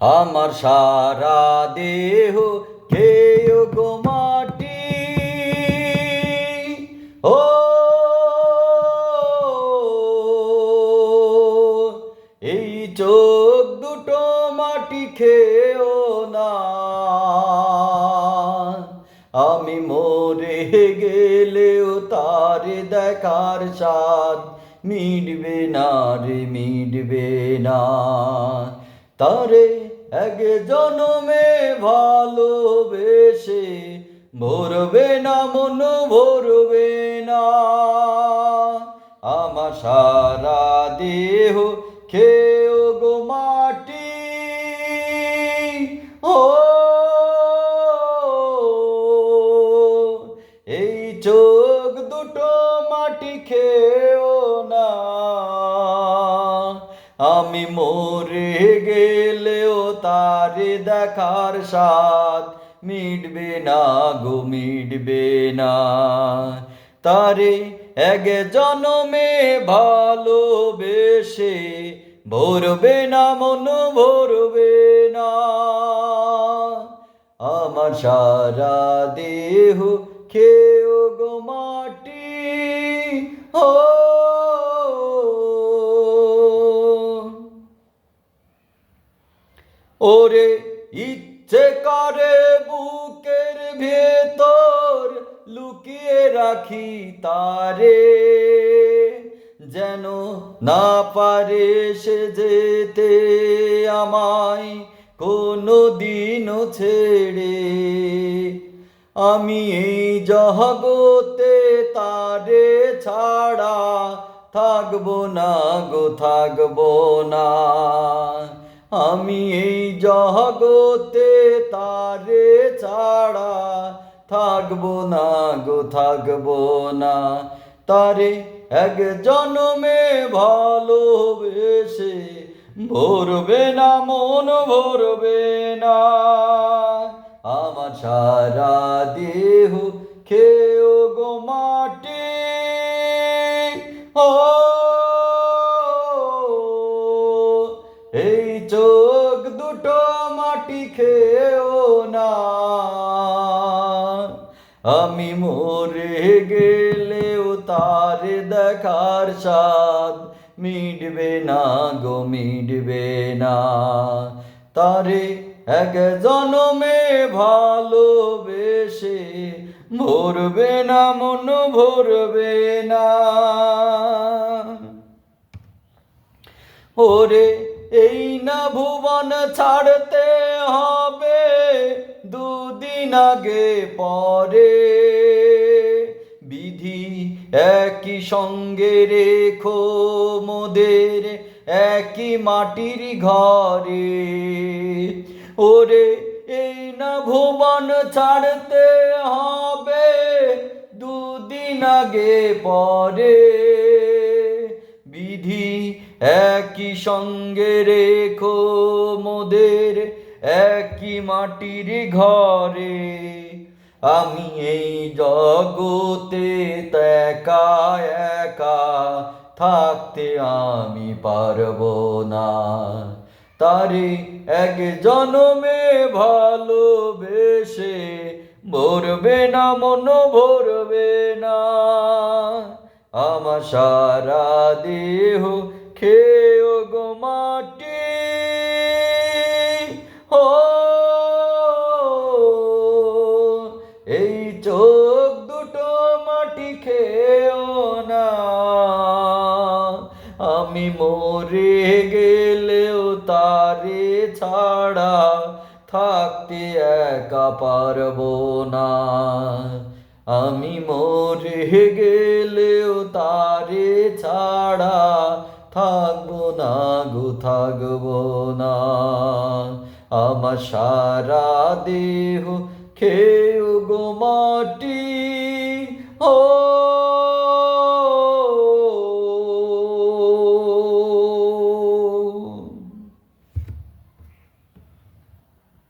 আমার সারা দেহ খেয়ে গো মাটি। ও, এই চোখ দুটো মাটি খেয়েও না। আমি মরে গেলেও তার দেখার স্বাদ মিটবে না রে, মিটবে না। তারে এক জনমে ভালোবেসে ভরবে না, মন ভরবে না। আমার সারা দেহ খেয়েও গো মাটি। ও, এই চোখ দুটো মাটি খেয়েও না। আমি মরে গেলেও তারে দেখার স্বাদ, মিটবে না গো, মিটবে না। তারে এক জনমে ভালোবেসে ভরবে না, মন ভরবে না। আমার সারা দেহ খেয়েও ওরে ইচ্ছে করে বুকের ভেতর লুকিয়ে রাখি তারে। যেন না পারে সে যেতে আমায় কোনো দিনও ছেড়ে। আমি এই জগতে তারে ছাড়া থাকব না গো, থাকব না। আমি এই জগতে তারে ছাড়া থাকব না গো, থাকব না। তারে এক জনমে ভালোবেসে ভরবে না, মন ভরবে না। আমার সারা দেহ খেয়েও গো মাটি, ও দুটো মাটি খেয়েও না। আমি মরে গেলেও তার দেখার স্বাদ মিটবে না গো, মিটবে না। তারে এক জনমে ভালোবেসে ভরবে না, মন ভরবে না। ওরে এই না ভুবন ছাড়তে হবে দুদিন আগে পরে। বিধি একই সঙ্গে রেখো মোদের, একই মাটির ঘরে। ওরে এই না ভুবন ছাড়তে হবে দুদিন আগে পরে। বিধি একই সঙ্গে রেখো মোদের, একই মাটির ঘরে। আমি এই জগতে একা একা থাকতে আমি পারব না। তারে এক জনমে ভালোবেসে ভরবে না মন ভরবে না। আমার সারা দেহ খেয়েও গো মাটি। ও এই চোখ দুটো মাটি খেয়েও না। আমি মরে গেলেও তারে ছাড়া থাকতে একা পারব না। আমি মরে তারে ছাড়া থাকব না গো থাকব না। আমার সারা দেহ খেউ গো মাটি ও